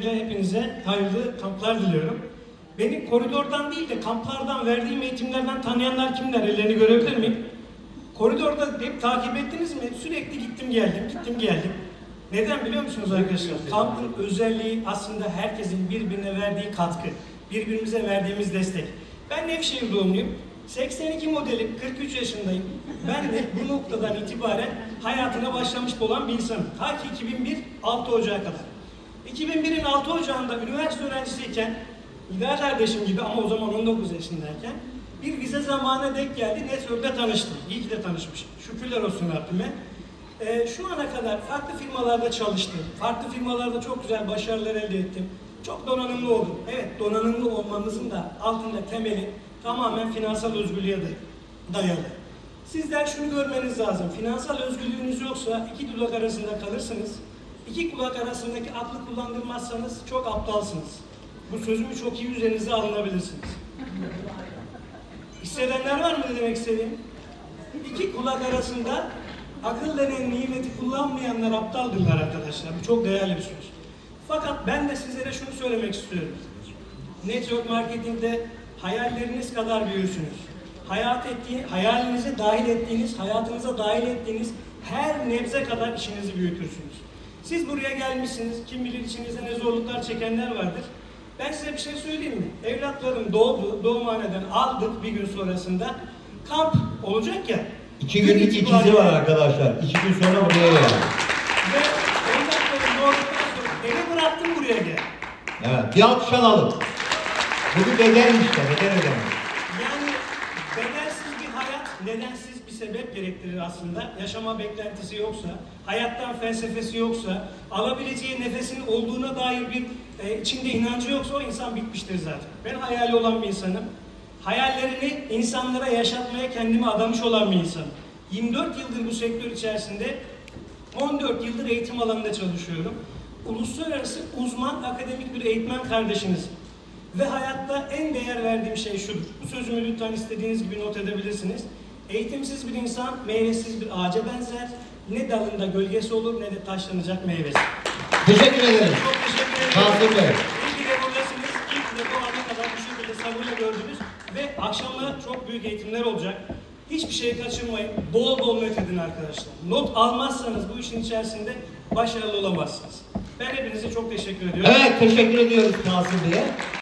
Hepinize hayırlı kamplar diliyorum. Beni koridordan değil de kamplardan verdiğim eğitimlerden tanıyanlar kimler? Ellerini görebilir miyim? Koridorda hep takip ettiniz mi? Sürekli gittim geldim, gittim geldim. Neden biliyor musunuz arkadaşlar? Kampın özelliği aslında herkesin birbirine verdiği katkı, birbirimize verdiğimiz destek. Ben Nevşehir doğumluyum. 82 modelim, 43 yaşındayım. Ben de bu noktadan itibaren hayatına başlamış olan bir insanım. Ta ki 2001 6 Ocağı kadar. 2001'in 6 Ocağı'nda üniversite öğrencisiyken, İdare kardeşim gibi ama o zaman 19 yaşındayken bir vize zamanı denk geldi. Network'te tanıştım. İyi ki de tanışmışım. Şükürler olsun Rabbime. Ee, şu ana kadar farklı firmalarda çalıştım. Farklı firmalarda çok güzel başarılar elde ettim. Çok donanımlı oldum. Evet donanımlı olmanızın da altında temeli tamamen finansal özgürlüğe day- dayalı. Sizler şunu görmeniz lazım. Finansal özgürlüğünüz yoksa iki dudak arasında kalırsınız. İki kulak arasındaki aklı kullandırmazsanız çok aptalsınız. Bu sözümü çok iyi üzerinize alınabilirsiniz. Hissedenler var mı ne demek istediğim? İki kulak arasında akıl denen nimeti kullanmayanlar aptaldırlar arkadaşlar. Bu çok değerli bir söz. Fakat ben de sizlere şunu söylemek istiyorum. Network marketingde hayalleriniz kadar büyürsünüz. Hayat ettiği, hayalinize dahil ettiğiniz, hayatınıza dahil ettiğiniz her nebze kadar işinizi büyütürsünüz. Siz buraya gelmişsiniz. Kim bilir içinizde ne zorluklar çekenler vardır. Ben size bir şey söyleyeyim mi? Evlatlarım doğdu, doğumhaneden aldık bir gün sonrasında. Kamp olacak ya. İki gün günlük ikizi var arkadaşlar. İki gün sonra buraya geldi. Ve evlatlarım doğduktan sonra eve bıraktım buraya gel. Evet. Bir alkış alalım. Bu bir bedel işte. Bedel ödeme. Yani bedelsiz bir hayat nedensiz sebep gerektirir aslında. Yaşama beklentisi yoksa, hayattan felsefesi yoksa, alabileceği nefesin olduğuna dair bir e, içinde inancı yoksa o insan bitmiştir zaten. Ben hayali olan bir insanım. Hayallerini insanlara yaşatmaya kendimi adamış olan bir insanım. 24 yıldır bu sektör içerisinde 14 yıldır eğitim alanında çalışıyorum. Uluslararası uzman akademik bir eğitmen kardeşinizim. Ve hayatta en değer verdiğim şey şudur. Bu sözümü lütfen istediğiniz gibi not edebilirsiniz. Eğitimsiz bir insan meyvesiz bir ağaca benzer. Ne dalında gölgesi olur ne de taşlanacak meyvesi. Teşekkür ederim. Çok teşekkür ederim. Kasım Bey. İyi ki de buradasınız. De bu ana kadar bu şekilde sabırla gördünüz. Ve akşamlar çok büyük eğitimler olacak. Hiçbir şey kaçırmayın. Bol bol not edin arkadaşlar. Not almazsanız bu işin içerisinde başarılı olamazsınız. Ben hepinize çok teşekkür ediyorum. Evet teşekkür ediyoruz Kasım Bey'e.